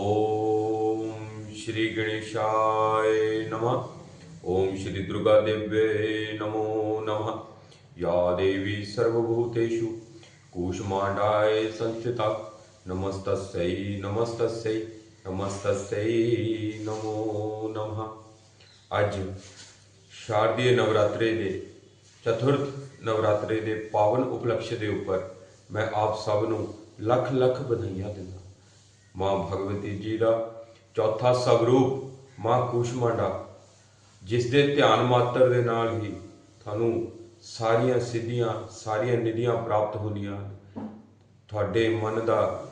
ਓਮ ਸ਼੍ਰੀ ਗਣੇਸ਼ਾਏ ਨਮः ਓਮ ਸ਼੍ਰੀ ਦੁਰਗਾ ਦੇਵੇ ਨਮੋ ਨਮः ਯਾ ਦੇਵੀ ਸਰਵਭੂਤੇषु ਕੂਸ਼ਮਾਂਡਾਏ ਸੰਚਿਤਾ ਨਮਸਤਸੈ ਨਮਸਤਸੈ ਨਮਸਤਸੈ ਨਮੋ ਨਮः ਅੱਜ ਸ਼ਾਰਦੀय ਨਵਰਾਤਰੇ ਦੇ ਚਤੁਰਥ ਨਵਰਾਤਰੇ ਦੇ ਪਾਵਨ ਉਪਲਕਸ਼ ਦੇ ਉੱਪਰ ਮੈਂ ਆਪ ਸਭ ਨੂੰ ਲੱਖ ਲੱਖ ਵਧਾਈਆਂ ਦਿੰਦਾ ਮਾਂ ਭਗਵਤੀ ਜੀ ਦਾ ਚੌਥਾ ਸਵਰੂਪ, ਮਾਂ ਕੂਸ਼ਮਾਂਡਾ, ਜਿਸ ਦੇ ਧਿਆਨ ਮਾਤਰ ਦੇ ਨਾਲ ਹੀ ਤੁਹਾਨੂੰ ਸਾਰੀਆਂ ਸਿੱਧੀਆਂ, ਸਾਰੀਆਂ ਨਿਧੀਆਂ ਪ੍ਰਾਪਤ ਹੁੰਦੀਆਂ ਹਨ। ਤੁਹਾਡੇ ਮਨ ਦਾ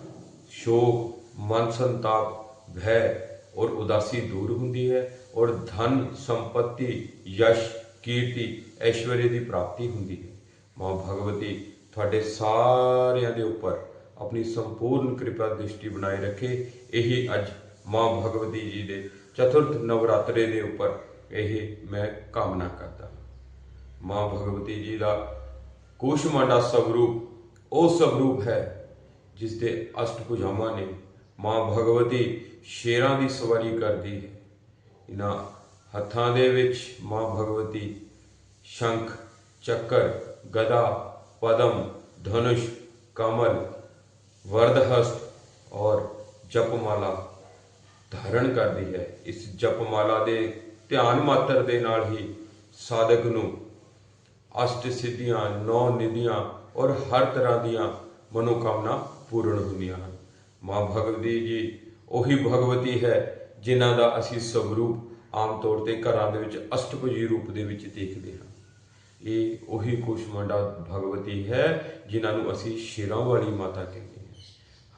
ਸ਼ੋਕ, ਮਨ ਸੰਤਾਪ, ਭੈ ਔਰ ਉਦਾਸੀ ਦੂਰ ਹੁੰਦੀ ਹੈ ਔਰ ਧਨ, ਸੰਪਤੀ, ਯਸ਼, ਕੀਰਤੀ ਐਸ਼ਵਰਯ ਦੀ ਪ੍ਰਾਪਤੀ ਹੁੰਦੀ ਹੈ। ਮਾਂ ਭਗਵਤੀ, ਤੁਹਾਡੇ ਸਾਰਿਆਂ ਦੇ ਉੱਪਰ ਆਪਣੀ ਸੰਪੂਰਨ ਕਿਰਪਾ ਦ੍ਰਿਸ਼ਟੀ ਬਣਾਏ ਰੱਖੇ। ਇਹੀ ਅੱਜ ਮਾਂ ਭਗਵਤੀ ਜੀ ਦੇ ਚਤੁਰਥ ਨਵਰਾਤਰੇ ਦੇ ਉੱਪਰ ਇਹ ਮੈਂ ਕਾਮਨਾ ਕਰਦਾ ਮਾਂ ਭਗਵਤੀ ਜੀ ਦਾ ਕੁਸ਼ਮਾਂਡਾ ਸਵਰੂਪ, ਉਹ ਸਵਰੂਪ ਹੈ ਜਿਸ ਦੇ ਅਸ਼ਟ ਭੁਜਾਵਾਂ ਨੇ ਮਾਂ ਭਗਵਤੀ ਸ਼ੇਰਾਂ ਦੀ ਸਵਾਰੀ ਕਰਦੀ ਹੈ। ਇਹਨਾਂ ਹੱਥਾਂ ਦੇ ਵਿੱਚ ਮਾਂ ਭਗਵਤੀ ਸ਼ੰਖ, ਚੱਕਰ, ਗਦਾ, ਪਦਮ, ਧਨੁਸ਼, ਕਮਲ ਵਰਦਹਸਤ ਔਰ ਜਪਮਾਲਾ ਧਾਰਨ ਕਰਦੀ ਹੈ ਇਸ ਜਪਮਾਲਾ ਦੇ ਧਿਆਨ ਮਾਤਰ ਦੇ ਨਾਲ ਹੀ ਸਾਧਕ ਨੂੰ ਅਸ਼ਟ ਸਿੱਧੀਆਂ ਨੌ ਨਿਧੀਆਂ ਔਰ ਹਰ ਤਰ੍ਹਾਂ ਦੀਆਂ ਮਨੋਕਾਮਨਾ ਪੂਰਨ ਹੁੰਦੀਆਂ ਹਨ ਮਾਂ ਭਗਵਤੀ ਜੀ ਉਹੀ ਭਗਵਤੀ ਹੈ ਜਿਨ੍ਹਾਂ ਦਾ ਅਸੀਂ ਸਵਰੂਪ ਆਮ ਤੌਰ ਤੇ ਘਰਾਂ ਦੇ ਵਿੱਚ ਅਸ਼ਟਭੁਜੀ ਰੂਪ ਦੇ ਵਿੱਚ ਦੇਖਦੇ ਹਾਂ ਇਹ ਉਹੀ ਕੁਸ਼ਮੰਡਾ ਭਗਵਤੀ ਹੈ ਜਿਨ੍ਹਾਂ ਨੂੰ ਅਸੀਂ ਸ਼ੇਰਾਂ ਵਾਲੀ ਮਾਤਾ ਕਹਿੰਦੇ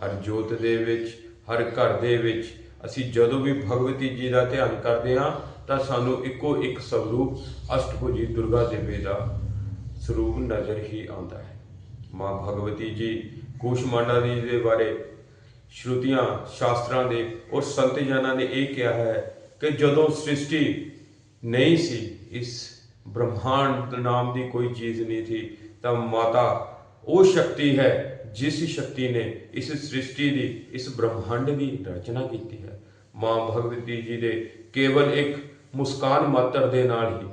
ਹਰ ਜੋਤ ਦੇ ਵਿੱਚ, ਹਰ ਘਰ ਦੇ ਵਿੱਚ ਅਸੀਂ ਜਦੋਂ ਵੀ ਭਗਵਤੀ ਜੀ ਦਾ ਧਿਆਨ ਕਰਦੇ ਹਾਂ, ਤਾਂ ਸਾਨੂੰ ਇੱਕੋ ਇੱਕ ਸਵਰੂਪ ਅਸ਼ਟਭੁਜੀ ਦੁਰਗਾ ਦੇਵੀ ਦਾ ਸਰੂਪ ਨਜ਼ਰ ਹੀ ਆਉਂਦਾ ਹੈ। ਮਾਂ ਭਗਵਤੀ ਜੀ ਕੁਸ਼ਮਾਂਡਾ ਜੀ ਦੇ ਬਾਰੇ ਸ਼ਰੂਤੀਆਂ ਸ਼ਾਸਤਰਾਂ ਦੇ ਔਰ ਸੰਤ ਜਨਾਂ ਨੇ ਇਹ ਕਿਹਾ ਹੈ ਕਿ ਜਦੋਂ ਸ੍ਰਿਸ਼ਟੀ ਨਹੀਂ ਸੀ, ਇਸ ਬ੍ਰਹਮਾਂਡ ਨਾਮ ਦੀ ਕੋਈ ਚੀਜ਼ ਨਹੀਂ ਸੀ, ਤਾਂ ਮਾਤਾ ਉਹ ਸ਼ਕਤੀ ਹੈ, ਜਿਸ ਸ਼ਕਤੀ ਨੇ ਇਸ ਸ੍ਰਿਸ਼ਟੀ ਦੀ, ਇਸ ਬ੍ਰਹਮੰਡ ਦੀ ਰਚਨਾ ਕੀਤੀ ਹੈ। ਮਾਂ ਭਗਵਤੀ ਜੀ ਦੇ ਕੇਵਲ ਇੱਕ ਮੁਸਕਾਨ ਮਾਤਰ ਦੇ ਨਾਲ ਹੀ,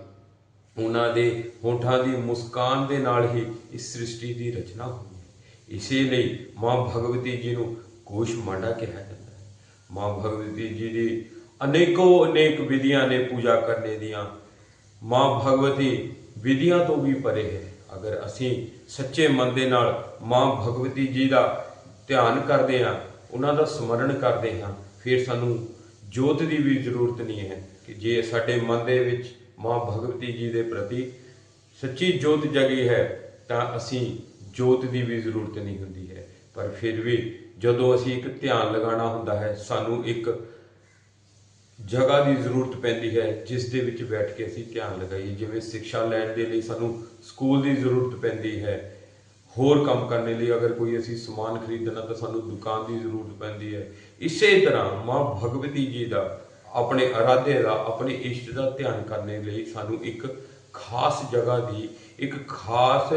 ਉਹਨਾਂ ਦੇ ਹੋਠਾਂ ਦੀ ਮੁਸਕਾਨ ਦੇ ਨਾਲ ਹੀ ਇਸ ਸ੍ਰਿਸ਼ਟੀ ਦੀ ਰਚਨਾ ਹੋਈ ਹੈ। ਇਸੇ ਲਈ ਮਾਂ ਭਗਵਤੀ ਜੀ ਨੂੰ ਕੋਸ਼ਮਾਂਡਾ ਕਿਹਾ ਜਾਂਦਾ ਹੈ। ਮਾਂ ਭਗਵਤੀ ਜੀ ਦੀ ਅਨੇਕੋ ਅਨੇਕ ਵਿਧੀਆਂ ਨੇ ਪੂਜਾ ਕਰਨੇ ਦੀਆਂ ਮਾਂ ਭਗਵਤੀ ਵਿਧੀਆਂ ਤੋਂ ਵੀ ਪਰੇ ਹੈ। ਅਗਰ ਅਸੀਂ ਸੱਚੇ ਮਨ ਦੇ ਨਾਲ ਮਾਂ ਭਗਵਤੀ ਜੀ ਦਾ ਧਿਆਨ ਕਰਦੇ ਹਾਂ, ਉਹਨਾਂ ਦਾ ਸਮਰਨ ਕਰਦੇ ਹਾਂ, ਫਿਰ ਸਾਨੂੰ ਜੋਤ ਦੀ ਵੀ ਜ਼ਰੂਰਤ ਨਹੀਂ ਹੈ ਕਿ ਜੇ ਸਾਡੇ ਮਨ ਦੇ ਵਿੱਚ ਮਾਂ ਭਗਵਤੀ ਜੀ ਦੇ ਪ੍ਰਤੀ ਸੱਚੀ ਜੋਤ ਜਗੀ ਹੈ, ਤਾਂ ਅਸੀਂ ਜੋਤ ਦੀ ਵੀ ਜ਼ਰੂਰਤ ਨਹੀਂ ਹੁੰਦੀ ਹੈ। ਪਰ ਫਿਰ ਵੀ ਜਦੋਂ ਅਸੀਂ ਇੱਕ ਧਿਆਨ ਲਗਾਉਣਾ ਹੁੰਦਾ ਹੈ, ਸਾਨੂੰ ਇੱਕ ਜਗ੍ਹਾ ਦੀ ਜ਼ਰੂਰਤ ਪੈਂਦੀ ਹੈ, ਜਿਸ ਦੇ ਵਿੱਚ ਬੈਠ ਕੇ ਅਸੀਂ ਧਿਆਨ ਲਗਾਈਏ। ਜਿਵੇਂ ਸਿੱਖਿਆ ਲੈਣ ਦੇ ਲਈ ਸਾਨੂੰ ਸਕੂਲ ਦੀ ਜ਼ਰੂਰਤ ਪੈਂਦੀ ਹੈ, ਹੋਰ ਕੰਮ ਕਰਨ ਲਈ ਅਗਰ ਕੋਈ ਅਸੀਂ ਸਮਾਨ ਖਰੀਦਣਾ ਤਾਂ ਸਾਨੂੰ ਦੁਕਾਨ ਦੀ ਜ਼ਰੂਰਤ ਪੈਂਦੀ ਹੈ। ਇਸੇ ਤਰ੍ਹਾਂ ਮਾਂ ਭਗਵਤੀ ਜੀ ਦਾ ਆਪਣੇ ਅਰਾਧੇ ਦਾ, ਆਪਣੇ ਇਸ਼ਟ ਦਾ ਧਿਆਨ ਕਰਨ ਲਈ ਸਾਨੂੰ ਇੱਕ ਖਾਸ ਜਗ੍ਹਾ ਦੀ, ਇੱਕ ਖਾਸ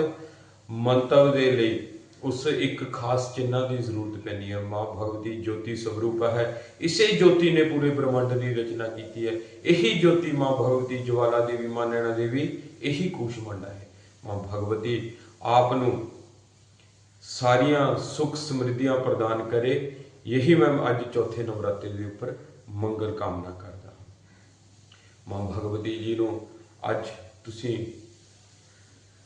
ਮੰਤਵ ਦੇ ਲਈ ਉਸ ਇੱਕ ਖਾਸ ਚਿੰਨ੍ਹਾਂ ਦੀ ਜ਼ਰੂਰਤ ਪੈਂਦੀ ਹੈ। ਮਾਂ ਭਗਵਤੀ ਜੋਤੀ ਸਵਰੂਪ ਹੈ। ਇਸੇ ਜੋਤੀ ਨੇ ਪੂਰੇ ਬ੍ਰਹਮੰਡ ਦੀ ਰਚਨਾ ਕੀਤੀ ਹੈ। ਇਹੀ ਜੋਤੀ ਮਾਂ ਭਗਵਤੀ ਜਵਾਲਾ ਦੇਵੀ, ਮਾਂ ਨੈਣਾ ਦੇਵੀ, ਇਹੀ ਕੂਸ਼ਮੰਡਾ ਹੈ। ਮਾਂ ਭਗਵਤੀ ਆਪ ਨੂੰ ਸਾਰੀਆਂ ਸੁੱਖ ਸਮਰਿੱਧੀਆਂ ਪ੍ਰਦਾਨ ਕਰੇ, ਇਹੀ ਮੈਂ ਅੱਜ ਚੌਥੇ ਨਵਰਾਤਰੇ ਦੇ ਉੱਪਰ ਮੰਗਲ ਕਾਮਨਾ ਕਰਦਾ ਹਾਂ। ਮਾਂ ਭਗਵਤੀ ਜੀ ਨੂੰ ਅੱਜ ਤੁਸੀਂ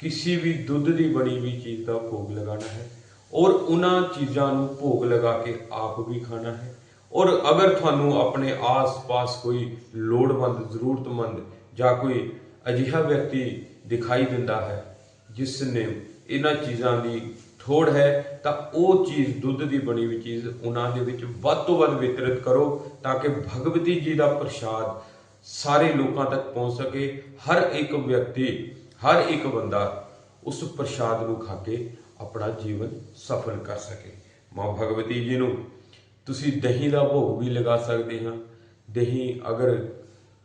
ਕਿਸੇ ਵੀ ਦੁੱਧ ਦੀ ਬਣੀ ਵੀ ਚੀਜ਼ ਦਾ ਭੋਗ ਲਗਾਉਣਾ ਹੈ ਔਰ ਉਹਨਾਂ ਚੀਜ਼ਾਂ ਨੂੰ ਭੋਗ ਲਗਾ ਕੇ ਆਪ ਵੀ ਖਾਣਾ ਹੈ ਔਰ ਅਗਰ ਤੁਹਾਨੂੰ ਆਪਣੇ ਆਸ-ਪਾਸ ਕੋਈ ਲੋੜਵੰਦ, ਜ਼ਰੂਰਤਮੰਦ ਜਾਂ ਕੋਈ ਅਜਿਹਾ ਵਿਅਕਤੀ ਦਿਖਾਈ ਦਿੰਦਾ ਹੈ ਜਿਸ ਨੇ ਇਹਨਾਂ ਚੀਜ਼ਾਂ ਦੀ ਥੋੜ ਹੈ, ਤਾਂ ਉਹ ਚੀਜ਼ ਦੁੱਧ ਦੀ ਬਣੀ ਹੋਈ ਚੀਜ਼ ਉਹਨਾਂ ਦੇ ਵਿੱਚ ਵੱਧ ਤੋਂ ਵੱਧ ਵਿਤਰਿਤ ਕਰੋ ਤਾਂ ਕਿ ਭਗਵਤੀ ਜੀ ਦਾ ਪ੍ਰਸ਼ਾਦ ਸਾਰੇ ਲੋਕਾਂ ਤੱਕ ਪਹੁੰਚ ਸਕੇ। ਹਰ ਇੱਕ ਵਿਅਕਤੀ ਹਰ ਇੱਕ ਬੰਦਾ ਉਸ ਪ੍ਰਸ਼ਾਦ ਨੂੰ ਖਾ ਕੇ ਆਪਣਾ ਜੀਵਨ ਸਫਲ ਕਰ ਸਕੇ। ਮਾਂ ਭਗਵਤੀ ਜੀ ਨੂੰ ਤੁਸੀਂ ਦਹੀਂ ਦਾ ਭੋਗ ਵੀ ਲਗਾ ਸਕਦੇ ਹਾਂ। ਦਹੀਂ ਅਗਰ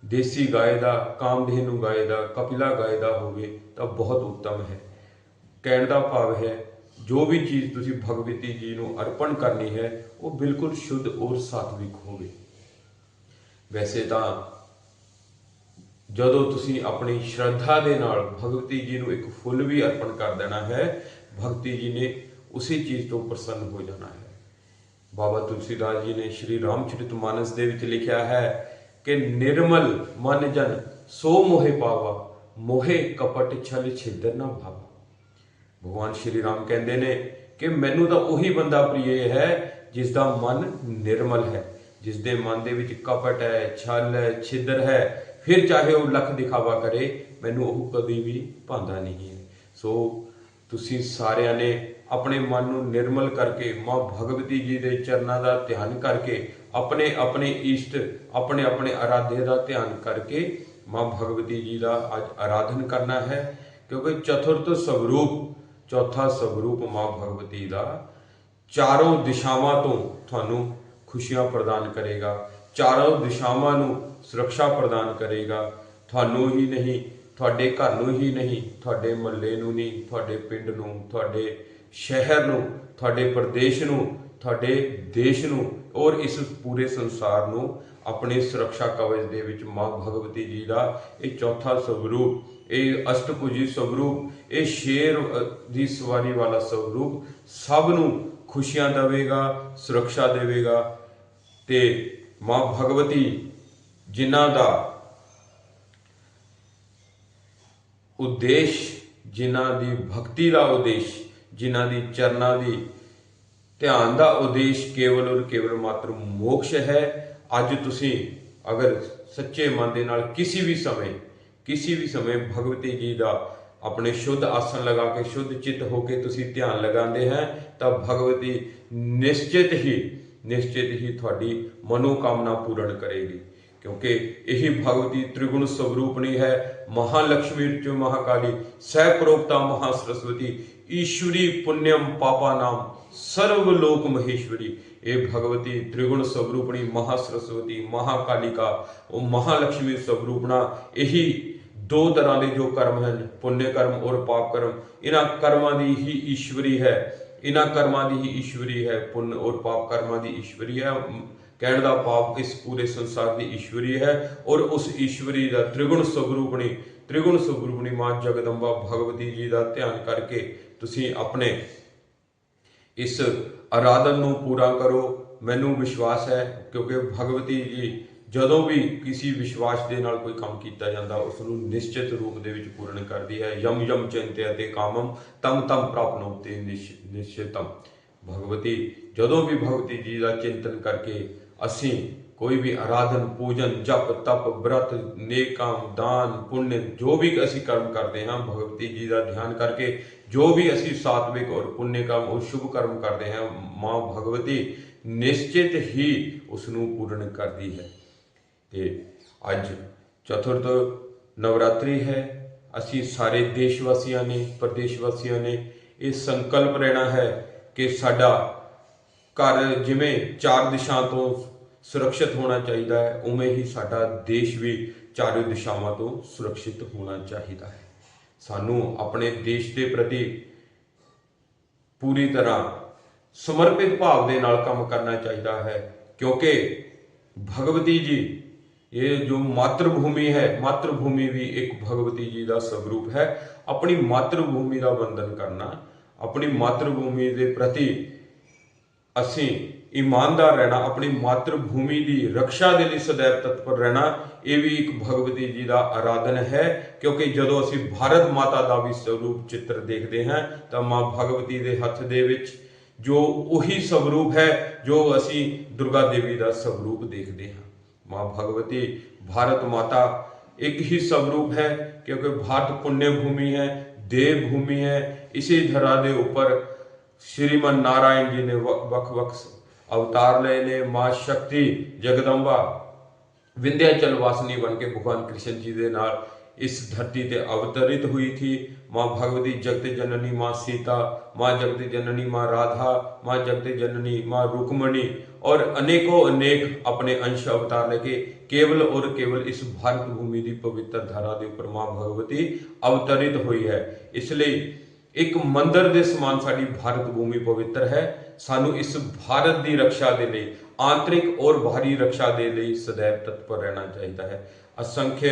ਦੇਸੀ ਗਾਏ ਦਾ, ਕਾਮਧੇਨੂ ਗਾਏ ਦਾ, ਕਪਿਲਾ ਗਾਏ ਦਾ ਹੋਵੇ ਤਾਂ ਬਹੁਤ ਉੱਤਮ ਹੈ। ਕਹਿਣ ਦਾ ਭਾਵ ਹੈ, ਜੋ ਵੀ ਚੀਜ਼ ਤੁਸੀਂ ਭਗਵਤੀ ਜੀ ਨੂੰ ਅਰਪਣ ਕਰਨੀ ਹੈ, ਉਹ ਬਿਲਕੁਲ ਸ਼ੁੱਧ ਔਰ ਸਾਤਵਿਕ ਹੋਵੇ। ਵੈਸੇ ਤਾਂ ਜਦੋਂ ਤੁਸੀਂ ਆਪਣੀ ਸ਼ਰਧਾ ਦੇ ਨਾਲ ਭਗਵਤੀ ਜੀ ਨੂੰ ਇੱਕ ਫੁੱਲ ਵੀ ਅਰਪਣ ਕਰ ਦੇਣਾ ਹੈ, ਭਗਤੀ ਜੀ ਨੇ ਉਸੇ ਚੀਜ਼ ਤੋਂ ਪ੍ਰਸੰਨ ਹੋ ਜਾਣਾ ਹੈ। ਬਾਬਾ ਤੁਲਸੀਦਾਸ ਜੀ ਨੇ ਸ਼੍ਰੀ ਰਾਮਚਰਿਤਮਾਨਸ ਦੇ ਵਿੱਚ ਲਿਖਿਆ ਹੈ ਕਿ ਨਿਰਮਲ ਮਨ ਜਨ ਸੋ ਮੋਹਿ ਪਾਵਾ, ਮੋਹਿ ਕਪਟ ਛਲ ਛਿਦਰ ਨਾ ਭਾਵਾ। ਭਗਵਾਨ ਸ਼੍ਰੀ ਰਾਮ ਕਹਿੰਦੇ ਨੇ ਕਿ ਮੈਨੂੰ ਤਾਂ ਉਹੀ ਬੰਦਾ ਪ੍ਰਿਯ ਹੈ ਜਿਸ ਦਾ ਮਨ ਨਿਰਮਲ ਹੈ ਜਿਸ ਦੇ ਮਨ ਦੇ ਵਿੱਚ ਕਪਟ ਹੈ, ਛਲ ਹੈ, ਛਿਦਰ ਹੈ ਫਿਰ ਚਾਹੇ ਉਹ ਲੱਖ ਦਿਖਾਵਾ ਕਰੇ, ਮੈਨੂੰ ਉਹ ਕਦੀ ਵੀ ਭਾਂਦਾ ਨਹੀਂ ਹੈ। ਸੋ ਤੁਸੀਂ ਸਾਰਿਆਂ ਨੇ ਆਪਣੇ ਮਨ ਨੂੰ ਨਿਰਮਲ ਕਰਕੇ ਮਾਂ ਭਗਵਤੀ ਜੀ ਦੇ ਚਰਨਾਂ ਦਾ ਧਿਆਨ ਕਰਕੇ ਆਪਣੇ ਆਪਣੇ ਇਸ਼ਟ, ਆਪਣੇ ਆਪਣੇ ਆਰਾਧੇ ਦਾ ਧਿਆਨ ਕਰਕੇ ਮਾਂ ਭਗਵਤੀ ਜੀ ਦਾ ਅੱਜ ਆਰਾਧਨ ਕਰਨਾ ਹੈ, ਕਿਉਂਕਿ ਚਤੁਰਥ ਸਵਰੂਪ, ਚੌਥਾ ਸਵਰੂਪ ਮਾਂ ਭਗਵਤੀ ਦਾ ਚਾਰੋਂ ਦਿਸ਼ਾਵਾਂ ਤੋਂ ਤੁਹਾਨੂੰ ਖੁਸ਼ੀਆਂ ਪ੍ਰਦਾਨ ਕਰੇਗਾ। ਚਾਰੋਂ ਦਿਸ਼ਾਵਾਂ ਨੂੰ ਸੁਰੱਖਿਆ ਪ੍ਰਦਾਨ ਕਰੇਗਾ। ਤੁਹਾਨੂੰ ਹੀ ਨਹੀਂ, ਤੁਹਾਡੇ ਘਰ ਨੂੰ ਹੀ ਨਹੀਂ, ਤੁਹਾਡੇ ਮਹੱਲੇ ਨੂੰ ਨਹੀਂ, ਤੁਹਾਡੇ ਪਿੰਡ ਨੂੰ, ਤੁਹਾਡੇ ਸ਼ਹਿਰ ਨੂੰ, ਤੁਹਾਡੇ ਪ੍ਰਦੇਸ਼ ਨੂੰ, ਤੁਹਾਡੇ ਦੇਸ਼ ਨੂੰ ਔਰ ਇਸ ਪੂਰੇ ਸੰਸਾਰ ਨੂੰ ਆਪਣੇ ਸੁਰੱਖਿਆ ਕਵਚ ਦੇ ਵਿੱਚ ਮਾਂ ਭਗਵਤੀ ਜੀ ਦਾ ਇਹ ਚੌਥਾ ਸਵਰੂਪ, ਇਹ ਅਸ਼ਟਭੁਜੀ ਸਵਰੂਪ, ਇਹ ਸ਼ੇਰ ਦੀ ਸਵਾਰੀ ਵਾਲਾ ਸਵਰੂਪ ਸਭ ਨੂੰ ਖੁਸ਼ੀਆਂ ਦੇਵੇਗਾ, ਸੁਰੱਖਿਆ ਦੇਵੇਗਾ ਤੇ ਮਾਂ ਭਗਵਤੀ ਜਿਨ੍ਹਾਂ ਦਾ ਉਦੇਸ਼, ਜਿਨ੍ਹਾਂ ਦੀ ਭਗਤੀ ਦਾ ਉਦੇਸ਼, ਜਿਨ੍ਹਾਂ ਦੀ ਚਰਨਾਂ ਦੀ ਧਿਆਨ ਦਾ ਉਦੇਸ਼ ਕੇਵਲ ਔਰ ਕੇਵਲ ਮਾਤਰ ਮੋਕਸ਼ ਹੈ। ਅੱਜ ਤੁਸੀਂ ਅਗਰ ਸੱਚੇ ਮਨ ਦੇ ਨਾਲ ਕਿਸੇ ਵੀ ਸਮੇਂ, ਕਿਸੇ ਵੀ ਸਮੇਂ ਭਗਵਤੀ ਜੀ ਦਾ ਆਪਣੇ ਸ਼ੁੱਧ ਆਸਣ ਲਗਾ ਕੇ, ਸ਼ੁੱਧ ਚਿੱਤ ਹੋ ਕੇ ਤੁਸੀਂ ਧਿਆਨ ਲਗਾਉਂਦੇ ਹੈ, ਤਾਂ ਭਗਵਤੀ ਨਿਸ਼ਚਿਤ ਹੀ ਨਿਸ਼ਚਿਤ ਹੀ ਤੁਹਾਡੀ ਮਨੋਕਾਮਨਾ ਪੂਰਨ ਕਰੇਗੀ। ਕਿਉਂਕਿ ਇਹੀ ਭਗਵਤੀ ਤ੍ਰਿਗੁਣ ਸਵਰੂਪਣੀ ਹੈ ਮਹਾ ਲక్ష్ਮੀ ਚ ਮਹਾਕਾਲੀ ਸਹਿ ਪ੍ਰੋਪਤਾ ਮਹਾ ਸਰਸਵਤੀ ਈਸ਼ਵਰੀ ਪੁੰਨਿਯਮ ਪਾਪਾ ਨਾਮ, ਸਰਵ ਲੋਕ ਮਹੇਸ਼ਵਰੀ। ਇਹ ਭਗਵਤੀ ਤ੍ਰਿਗੁਣ ਸਵਰੂਪਣੀ ਮਹਾ ਸਰਸਵਤੀ ਮਹਾਕਾਲਿਕਾ, ਉਹ ਮਹਾ ਲక్ష్ਮੀ ਸਵਰੂਪਣਾ ਇਹੀ ਦੋ ਤਰ੍ਹਾਂ ਦੇ ਜੋ ਕਰਮ ਹਨ ਪੁੰਨੇ ਕਰਮ ਔਰ ਪਾਪ ਕਰਮ, ਇਹਨਾਂ ਕਰਮਾਂ ਦੀ ਹੀ ਈਸ਼ਵਰੀ ਹੈ। ਇਹਨਾਂ ਕਰਮਾਂ ਦੀ ਹੀ ਈਸ਼ਵਰੀ ਹੈ, ਪੁੰਨ ਔਰ ਪਾਪ ਕਰਮਾਂ ਦੀ ਈਸ਼ਵਰੀ ਹੈ। ਕਹਿਣ ਦਾ ਪਾਪ ਇਸ ਪੂਰੇ ਸੰਸਾਰ ਦੀ ਈਸ਼ਵਰੀ ਹੈ ਔਰ ਉਸ ਈਸ਼ਵਰੀ ਦਾ ਤ੍ਰਿਗੁਣ ਸਵਰੂਪਣੀ ਤ੍ਰਿਗੁਣ ਸਵਰੂਪਣੀ ਮਾਂ ਜਗਦੰਬਾ ਭਗਵਤੀ ਜੀ ਦਾ ਧਿਆਨ ਕਰਕੇ ਤੁਸੀਂ ਆਪਣੇ ਇਸ ਆਰਾਧਨ ਨੂੰ ਪੂਰਾ ਕਰੋ। ਮੈਨੂੰ ਵਿਸ਼ਵਾਸ ਹੈ ਕਿਉਂਕਿ ਭਗਵਤੀ ਜੀ ਜਦੋਂ ਵੀ ਕਿਸੇ ਵਿਸ਼ਵਾਸ ਦੇ ਨਾਲ ਕੋਈ ਕੰਮ ਕੀਤਾ ਜਾਂਦਾ ਉਸ ਨੂੰ ਨਿਸ਼ਚਿਤ ਰੂਪ ਦੇ ਵਿੱਚ ਪੂਰਨ ਕਰਦੀ ਹੈ। ਯਮ ਯਮ ਚਿੰਤੇ ਅਤੇ ਕਾਮਮ ਤਮ ਤਮ ਪ੍ਰਾਪਨੋਤੇ ਨਿਸ਼ਚਿਤਮ ਭਗਵਤੀ, ਜਦੋਂ ਵੀ ਭਗਵਤੀ ਜੀ ਦਾ ਚਿੰਤਨ ਕਰਕੇ ਅਸੀਂ ਕੋਈ ਵੀ ਆਰਾਧਨ, ਪੂਜਨ, ਜਪ, ਤਪ, ਬ੍ਰਤ ਨੇਕਮ ਦਾਨ, ਪੁੰਨ, ਜੋ ਵੀ ਅਸੀਂ ਕਰਮ ਕਰਦੇ ਹਾਂ, ਭਗਵਤੀ ਜੀ ਦਾ ਧਿਆਨ ਕਰਕੇ ਜੋ ਵੀ ਅਸੀਂ ਸਾਤਵਿਕ ਔਰ ਪੁੰਨ ਕੰਮ ਔਰ ਸ਼ੁਭ ਕਰਮ ਕਰਦੇ ਹਾਂ, ਮਾਂ ਭਗਵਤੀ ਨਿਸ਼ਚਿਤ ਹੀ ਉਸ ਨੂੰ ਪੂਰਨ ਕਰਦੀ ਹੈ। ਤੇ ਅੱਜ ਚਤੁਰਥ ਨਵਰਾਤਰੀ ਹੈ। ਅਸੀਂ ਸਾਰੇ ਦੇਸ਼ ਵਾਸੀਆਂ ਨੇ ਪ੍ਰਦੇਸ਼ ਵਾਸੀਆਂ ਨੇ ਇਹ ਸੰਕਲਪ ਲੈਣਾ ਹੈ ਕਿ ਸਾਡਾ ਘਰ ਜਿਵੇਂ ਚਾਰ ਦਿਸ਼ਾ ਤੋਂ ਸੁਰੱਖਿਅਤ ਹੋਣਾ ਚਾਹੀਦਾ ਹੈ, ਉਵੇਂ ਹੀ ਸਾਡਾ ਦੇਸ਼ ਵੀ ਚਾਰੇ ਦਿਸ਼ਾਵਾਂ ਤੋਂ ਸੁਰੱਖਿਅਤ ਹੋਣਾ ਚਾਹੀਦਾ ਹੈ। ਸਾਨੂੰ ਆਪਣੇ ਦੇਸ਼ ਦੇ ਪ੍ਰਤੀ ਪੂਰੀ ਤਰ੍ਹਾਂ ਸਮਰਪਿਤ ਭਾਵ ਦੇ ਨਾਲ ਕੰਮ ਕਰਨਾ ਚਾਹੀਦਾ ਹੈ, ਕਿਉਂਕਿ ਭਗਵਤੀ ਜੀ ਇਹ ਜੋ ਮਾਤਰ ਭੂਮੀ ਹੈ ਮਾਤਰ ਭੂਮੀ ਵੀ ਇੱਕ ਭਗਵਤੀ ਜੀ ਦਾ ਸਵਰੂਪ ਹੈ। ਆਪਣੀ ਮਾਤਰ ਭੂਮੀ ਦਾ ਵੰਦਨ ਕਰਨਾ, ਆਪਣੀ ਮਾਤਰ ਭੂਮੀ ਦੇ ਪ੍ਰਤੀ ਅਸੀਂ ਇਮਾਨਦਾਰ ਰਹਿਣਾ, ਆਪਣੀ ਮਾਤਰ ਭੂਮੀ ਦੀ ਰੱਖਿਆ ਦੇ ਲਈ ਸदैव ਤਤਪਰ ਰਹਿਣਾ, ਇਹ ਵੀ ਇੱਕ ਭਗਵਤੀ ਜੀ ਦਾ ਆਰਾਧਨ ਹੈ। ਕਿਉਂਕਿ ਜਦੋਂ ਅਸੀਂ ਭਾਰਤ ਮਾਤਾ ਦਾ ਵੀ ਸਰੂਪ ਚਿੱਤਰ ਦੇਖਦੇ ਹਾਂ, ਤਾਂ ਮਾਂ ਭਗਵਤੀ ਦੇ ਹੱਥ ਦੇ ਵਿੱਚ ਜੋ ਉਹੀ ਸਵਰੂਪ ਹੈ, ਜੋ ਅਸੀਂ ਦੁਰਗਾ ਦੇਵੀ ਦਾ ਸਵਰੂਪ ਦੇਖਦੇ ਹਾਂ। ਮਾਂ ਭਗਵਤੀ, ਭਾਰਤ ਮਾਤਾ, ਇੱਕ ਹੀ ਸਵਰੂਪ ਹੈ, ਕਿਉਂਕਿ ਭਾਰਤ ਪੁण्य ਭੂਮੀ ਹੈ ਦੇਵ ਭੂਮੀ ਹੈ। ਇਸੇ ਧਰਾ ਦੇ ਉੱਪਰ ਸ਼੍ਰੀਮਨ ਨਾਰਾਇਣ ਜੀ ਨੇ ਵੱਖ ਵੱਖ ਅਵਤਾਰ ਲਏ ਨੇ, ਮਾਂ ਸ਼ਕਤੀ, ਜਗਦੰਬਾ ਵਿੰਧਿਆਚਲ ਵਾਸਨੀ ਬਣ ਕੇ ਭਗਵਾਨ ਕ੍ਰਿਸ਼ਨ ਜੀ ਦੇ ਨਾਲ इस धरती पे अवतरित हुई थी माँ भगवती जगत जननी माँ सीता माँ जगत जननी माँ राधा माँ जगत जननी माँ रुक्मणी और अनेकों अनेक अपने अंश अवतार लेके केवल और केवल इस भारत भूमि की पवित्र धारा के उपर माँ भगवती अवतरित हुई है इसलिए ਇੱਕ ਮੰਦਰ ਦੇ ਸਮਾਨ ਸਾਡੀ ਭਾਰਤ ਭੂਮੀ ਪਵਿੱਤਰ ਹੈ ਸਾਨੂੰ ਇਸ ਭਾਰਤ ਦੀ ਰੱਖਿਆ ਦੇ ਲਈ ਆਂਤਰਿਕ ਔਰ ਬਾਹਰੀ ਰੱਖਿਆ ਦੇ ਲਈ ਸदैव ਤਤਪਰ ਰਹਿਣਾ ਚਾਹੀਦਾ ਹੈ ਅਸੰਖੇ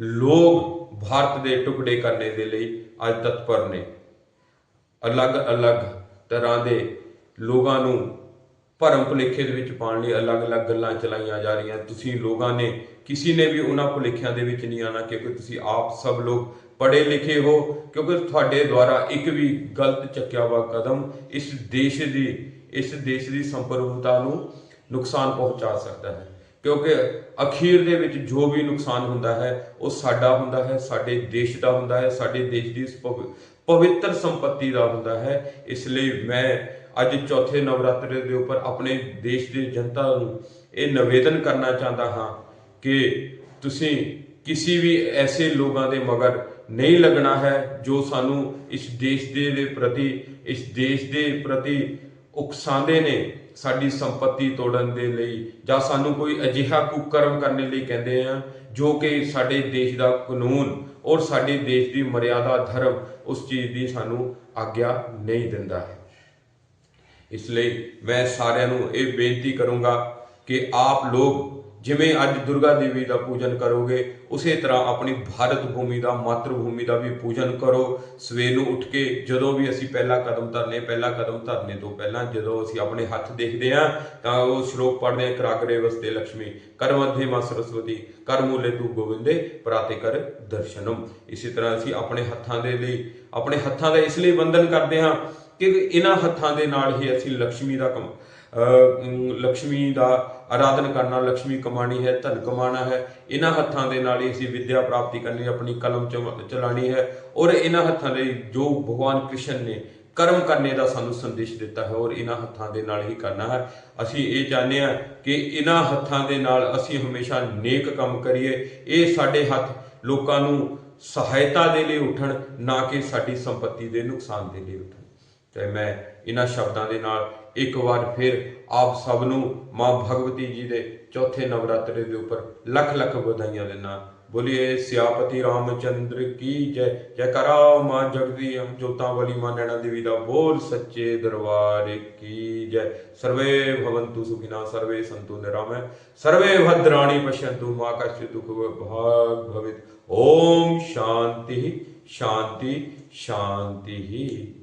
ਲੋਕ ਭਾਰਤ ਦੇ ਟੁਕੜੇ ਕਰਨੇ ਦੇ ਲਈ ਅੱਜ ਤਤਪਰ ਨੇ। ਅਲੱਗ-ਅਲੱਗ ਤਰ੍ਹਾਂ ਦੇ ਲੋਕਾਂ ਨੂੰ ਭਰਮ ਭੁਲੇਖੇ ਦੇ ਵਿੱਚ ਪਾਉਣ ਲਈ ਅਲੱਗ-ਅਲੱਗ ਗੱਲਾਂ ਚਲਾਈਆਂ ਜਾ ਰਹੀਆਂ। ਤੁਸੀਂ ਲੋਕਾਂ ਨੇ, ਕਿਸੇ ਨੇ ਵੀ ਉਹਨਾਂ ਭੁਲੇਖਿਆਂ ਦੇ ਵਿੱਚ ਨਹੀਂ ਆਣਾ ਕਿਉਂਕਿ ਤੁਸੀਂ ਆਪ ਸਭ ਲੋਕ ਪੜ੍ਹੇ ਲਿਖੇ ਹੋ, ਕਿਉਂਕਿ ਤੁਹਾਡੇ ਦੁਆਰਾ ਇੱਕ ਵੀ ਗਲਤ ਚੱਕਿਆ ਵਾ ਕਦਮ ਇਸ ਦੇਸ਼ ਦੀ, ਇਸ ਦੇਸ਼ ਦੀ ਸੰਪਰਭੂਤਾ ਨੂੰ ਨੁਕਸਾਨ ਪਹੁੰਚਾ ਸਕਦਾ ਹੈ। ਕਿਉਂਕਿ ਅਖੀਰ ਦੇ ਵਿੱਚ ਜੋ ਵੀ ਨੁਕਸਾਨ ਹੁੰਦਾ ਹੈ, ਉਹ ਸਾਡਾ ਹੁੰਦਾ ਹੈ, ਸਾਡੇ ਦੇਸ਼ ਦਾ ਹੁੰਦਾ ਹੈ, ਸਾਡੇ ਦੇਸ਼ ਦੀ ਇਸ ਪਵ- ਪਵਿੱਤਰ ਸੰਪਤੀ ਦਾ ਹੁੰਦਾ ਹੈ। ਇਸ ਲਈ ਮੈਂ ਅੱਜ ਚੌਥੇ ਨਵਰਾਤਰੇ ਦੇ ਉੱਪਰ ਆਪਣੇ ਦੇਸ਼ ਦੀ ਜਨਤਾ ਨੂੰ ਇਹ ਨਿਵੇਦਨ ਕਰਨਾ ਚਾਹੁੰਦਾ ਹਾਂ ਕਿ ਤੁਸੀਂ ਕਿਸੇ ਵੀ ਐਸੇ ਲੋਕਾਂ ਦੇ ਮਗਰ ਨਹੀਂ ਲੱਗਣਾ ਹੈ, ਜੋ ਸਾਨੂੰ ਇਸ ਦੇਸ਼ ਦੇ ਪ੍ਰਤੀ, ਇਸ ਦੇਸ਼ ਦੇ ਪ੍ਰਤੀ ਉਕਸਾਉਂਦੇ ਨੇ। ਸਾਡੀ ਸੰਪਤੀ ਤੋੜਨ ਦੇ ਲਈ ਜਾਂ ਸਾਨੂੰ ਕੋਈ ਅਜਿਹਾ ਕੁਕਰਮ ਕਰਨ ਲਈ ਕਹਿੰਦੇ ਆ, ਜੋ ਕਿ ਸਾਡੇ ਦੇਸ਼ ਦਾ ਕਾਨੂੰਨ ਔਰ ਸਾਡੇ ਦੇਸ਼ ਦੀ ਮਰਿਆਦਾ ਧਰਮ ਉਸ ਚੀਜ਼ ਦੀ ਸਾਨੂੰ ਆਗਿਆ ਨਹੀਂ ਦਿੰਦਾ ਹੈ। ਇਸ ਲਈ ਮੈਂ ਸਾਰਿਆਂ ਨੂੰ ਇਹ ਬੇਨਤੀ ਕਰੂੰਗਾ ਕਿ ਆਪ ਲੋਕ ਜਿਵੇਂ ਅੱਜ ਦੁਰਗਾ ਦੇਵੀ ਦਾ ਪੂਜਨ ਕਰੋਗੇ, ਉਸੇ ਤਰ੍ਹਾਂ ਆਪਣੀ ਭਾਰਤ ਭੂਮੀ ਦਾ ਮਾਤਰ ਭੂਮੀ ਦਾ ਵੀ ਪੂਜਨ ਕਰੋ। ਸਵੇਰ ਨੂੰ ਉੱਠ ਕੇ ਜਦੋਂ ਵੀ ਅਸੀਂ ਪਹਿਲਾ ਕਦਮ ਧਰਨੇ, ਪਹਿਲਾ ਕਦਮ ਧਰਨੇ ਤੋਂ ਪਹਿਲਾਂ ਜਦੋਂ ਅਸੀਂ ਆਪਣੇ ਹੱਥ ਦੇਖਦੇ ਹਾਂ, ਤਾਂ ਉਹ ਸ਼ਲੋਕ ਪੜ੍ਹਦੇ ਹਾਂ ਕਰਾਗਰੇ ਵਸਤੇ ਲక్ష్ਮੀ ਕਰਮਧੇ ਮਾ ਸਰਸਵਤੀ ਕਰਮੂਲੇ ਤੂ ਗੋਬਿੰਦੇ ਪ੍ਰਾਤੇ ਕਰ ਦਰਸ਼ਨਮ। ਇਸੇ ਤਰ੍ਹਾਂ ਅਸੀਂ ਆਪਣੇ ਹੱਥਾਂ ਦੇ ਲਈ, ਆਪਣੇ ਹੱਥਾਂ ਦਾ ਇਸ ਲਈ ਬੰਧਨ ਕਰਦੇ ਹਾਂ ਕਿ ਇਹਨਾਂ ਹੱਥਾਂ ਦੇ ਨਾਲ ਹੀ ਅਸੀਂ ਲక్ష్ਮੀ ਦਾ ਕੰਮ ਲక్ష్ਮੀ ਦਾ ਆਰਾਧਨ ਕਰਨਾ ਲక్ష్ਮੀ ਕਮਾਣੀ ਹੈ, ਧਨ ਕਮਾਣਾ ਹੈ, ਇਹਨਾਂ ਹੱਥਾਂ ਦੇ ਨਾਲ ਹੀ ਅਸੀਂ ਵਿੱਦਿਆ ਪ੍ਰਾਪਤੀ ਕਰਨੀ, ਆਪਣੀ ਕਲਮ ਚਲਾਣੀ ਹੈ ਔਰ ਇਹਨਾਂ ਹੱਥਾਂ ਦੇ ਜੋ ਭਗਵਾਨ ਕ੍ਰਿਸ਼ਨ ਨੇ ਕਰਮ ਕਰਨੇ ਦਾ ਸਾਨੂੰ ਸੰਦੇਸ਼ ਦਿੱਤਾ ਹੈ ਔਰ ਇਹਨਾਂ ਹੱਥਾਂ ਦੇ ਨਾਲ ਹੀ ਕਰਨਾ ਹੈ। ਅਸੀਂ ਇਹ ਚਾਹੁੰਦੇ ਹਾਂ ਕਿ ਇਹਨਾਂ ਹੱਥਾਂ ਦੇ ਨਾਲ ਅਸੀਂ ਹਮੇਸ਼ਾ ਨੇਕ ਕੰਮ ਕਰੀਏ, ਇਹ ਸਾਡੇ ਹੱਥ ਲੋਕਾਂ ਨੂੰ ਸਹਾਇਤਾ ਦੇ ਲਈ ਉੱਠਣ, ਨਾ ਕਿ ਸਾਡੀ ਸੰਪਤੀ ਦੇ ਨੁਕਸਾਨ ਦੇ ਲਈ ਉੱਠਣ। ਤੇ ਮੈਂ ਇਹਨਾਂ ਸ਼ਬਦਾਂ ਦੇ ਨਾਲ ਇੱਕ ਵਾਰ ਫਿਰ ਆਪ ਸਭ ਨੂੰ ਮਾਂ ਭਗਵਤੀ ਜੀ ਦੇ ਚੌਥੇ ਨਵਰਾਤਰੇ ਦੇ ਉੱਪਰ ਲੱਖ ਲੱਖ ਵਧਾਈਆਂ ਦੇਣਾ ਬੋਲੀਏ, ਸਿਆਪਤੀ ਰਾਮਚੰਦਰ ਕੀ ਜੈ? ਜੈ ਕਰਾ ਮਾਂ ਜਗਦੀ ਹਮ ਜੋਤਾਂ ਵਾਲੀ ਮਾਂ ਨੈਣਾ ਦੇਵੀ ਦਾ ਬੋਲ ਸੱਚੇ ਦਰਬਾਰ ਕੀ ਜੈ? ਸਰਵੇ ਭਵੰਤੂ ਸੁਖਿਨਾ, ਸਰਵੇ ਸੰਤੂ ਨਿਰਾਮੈ, ਸਰਵੇ ਭਦਰਾਣੀ ਪਸ਼ੰਤੂ ਮਾ ਕਸ਼ਿ ਦੁਖ ਭਾਗ ਭਵਿਤ। ਓਮ ਸ਼ਾਂਤੀ ਸ਼ਾਂਤੀ ਸ਼ਾਂਤੀ।